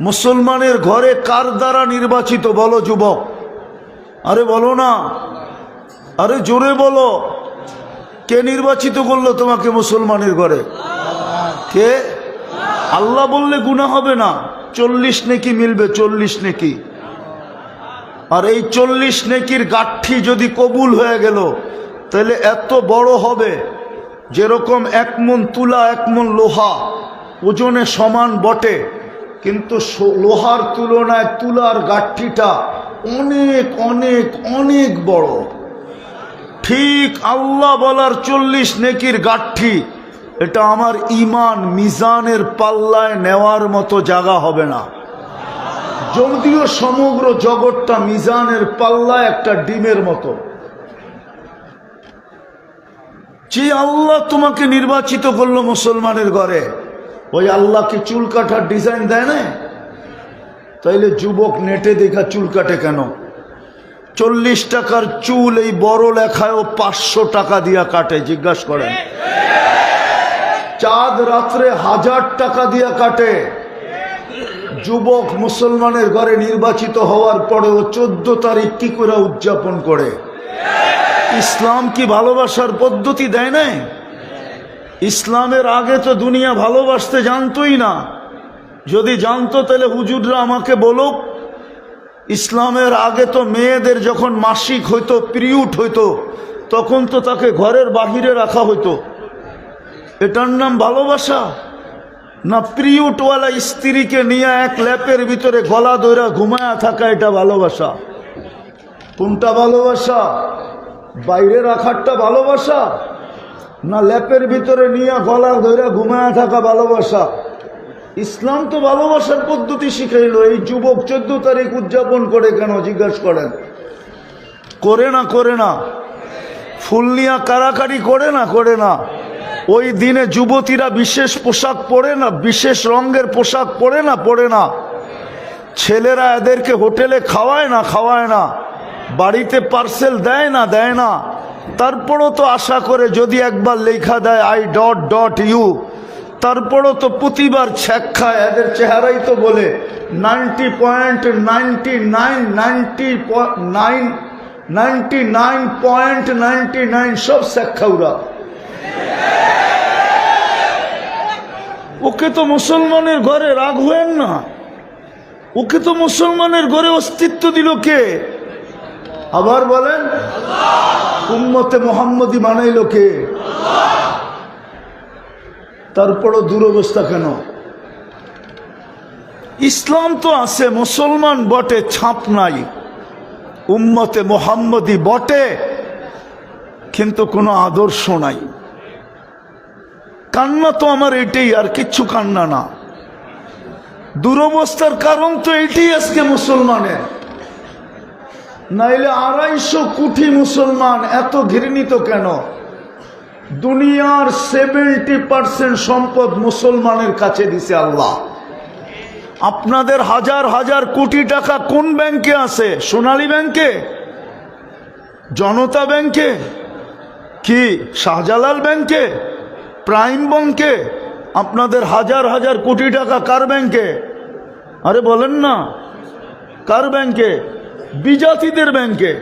মুসলমানের ঘরে কার দ্বারা নির্বাচিত? বলো যুবক। আরে বলো না। আরে জোরে বলো। কে নির্বাচিত করল তোমাকে মুসলমানের ঘরে? কে? আল্লাহ বললে গুণা হবে না। চল্লিশ নেকি মিলবে, চল্লিশ নেকি। আর এই চল্লিশ নেকির গাঠি যদি কবুল হয়ে গেল, তাহলে এত বড় হবে। যেরকম এক মন তুলা, এক মন লোহা, ওজনে সমান বটে। কিন্তু লোহার তুলনায় তুলার গাঠিটা অনেক অনেক অনেক বড়। ঠিক আল্লাহ বলার চল্লিশ নেকির গাঠি এটা আমার ইমান মিজানের পাল্লায় নেওয়ার মতো জায়গা হবে না। যদিও সমগ্র জগৎটা মিজানের পাল্লা একটা ডিমের মতো। যে আল্লাহ তোমাকে নির্বাচিত করল মুসলমানের ঘরে ওই আল্লাহ কি চুল কাটার ডিজাইন দেয় না তাইলে যুবক নেটে দেখা চুল কাটে কেন? চল্লিশ টাকার চুল এই বড় লেখায় পাঁচশো টাকা দিয়া কাটে, জিজ্ঞাসা করেন। চাঁদ রাত্রে হাজার টাকা দিয়া কাটে। যুবক মুসলমানের ঘরে নির্বাচিত হওয়ার পরেও চোদ্দ তারিখ কি করে উদযাপন করে? ইসলাম কি ভালোবাসার পদ্ধতি দেয় নাই? ইসলামের আগে তো দুনিয়া ভালোবাসতে জানতোই না। যদি জানতো, তাহলে হুজুররা আমাকে বলুক, ইসলামের আগে তো মেয়েদের যখন মাসিক হইতো, পিরিয়ড হইতো, তখন তো তাকে ঘরের বাহিরে রাখা হইতো। এটার নাম ভালোবাসা? না পিরিয়ডওয়ালা স্ত্রীকে নিয়ে এক ল্যাপের ভিতরে গলা দইরা ঘুমায়া থাকা এটা ভালোবাসা? কোনটা ভালোবাসা? বাইরে রাখারটা ভালোবাসা? না ল্যাপের ভিতরে নিয়ে গলা ধইরা ঘুমায়া থাকা ভালোবাসা। ইসলাম তো ভালোবাসার পদ্ধতি শিখাইলো, এই যুবক চোদ্দ তারিখ উদযাপন করে কেন জিজ্ঞাসা করেন? করে না করে না। ফুল নিয়া কারাকারি করে না করে না। ওই দিনে যুবতীরা বিশেষ পোশাক পরে না, বিশেষ রঙের পোশাক পরে না পরে না। ছেলেরা এদেরকে হোটেলে খাওয়ায় না খাওয়ায় না। বাড়িতে পার্সেল দেয় না দেয় না। তারপরও তো আশা করে যদি একবার লেখা দেয় আই ডট ডট ইউ তারপরও তো প্রতিবার ছ্যাক খায়, এদের চেহারাই তো বলে ninety point ninety nine ninety nine ninety nine point ninety nine সব শেখাউরা ওকে তো মুসলমানের ঘরে রাগ হয়েন না। ওকে তো মুসলমানের ঘরে অস্তিত্ব দিল কে? আবার বলেন, উম্মতে মোহাম্মদী বানাইল কে? তারপরও দুরবস্থা কেন? ইসলাম তো আছে, মুসলমান বটে, ছাপ নাই। উম্মতে মোহাম্মদী বটে, কিন্তু কোনো আদর্শ নাই। কান্না তো আমার এটাই, আর কিচ্ছু কান্না না। দুরবস্থার কারণ তো এটাই আজকে মুসলমানের। নাইলে আড়াইশো কোটি মুসলমান, এত ঘৃণিত কেন? দুনিয়ার সেভেন্টি পার্সেন্ট সম্পদ মুসলমানের কাছে দিছে আল্লাহ। আপনাদের হাজার হাজার কোটি টাকা কোন ব্যাংকে আছে? সোনালী ব্যাংকে? জনতা ব্যাংকে? কি শাহজালাল ব্যাংকে? প্রাইম ব্যাংকে? আপনাদের হাজার হাজার কোটি টাকা কার ব্যাংকে? আরে বলেন না, কার ব্যাংকে? বিজাতিদের ব্যাংকে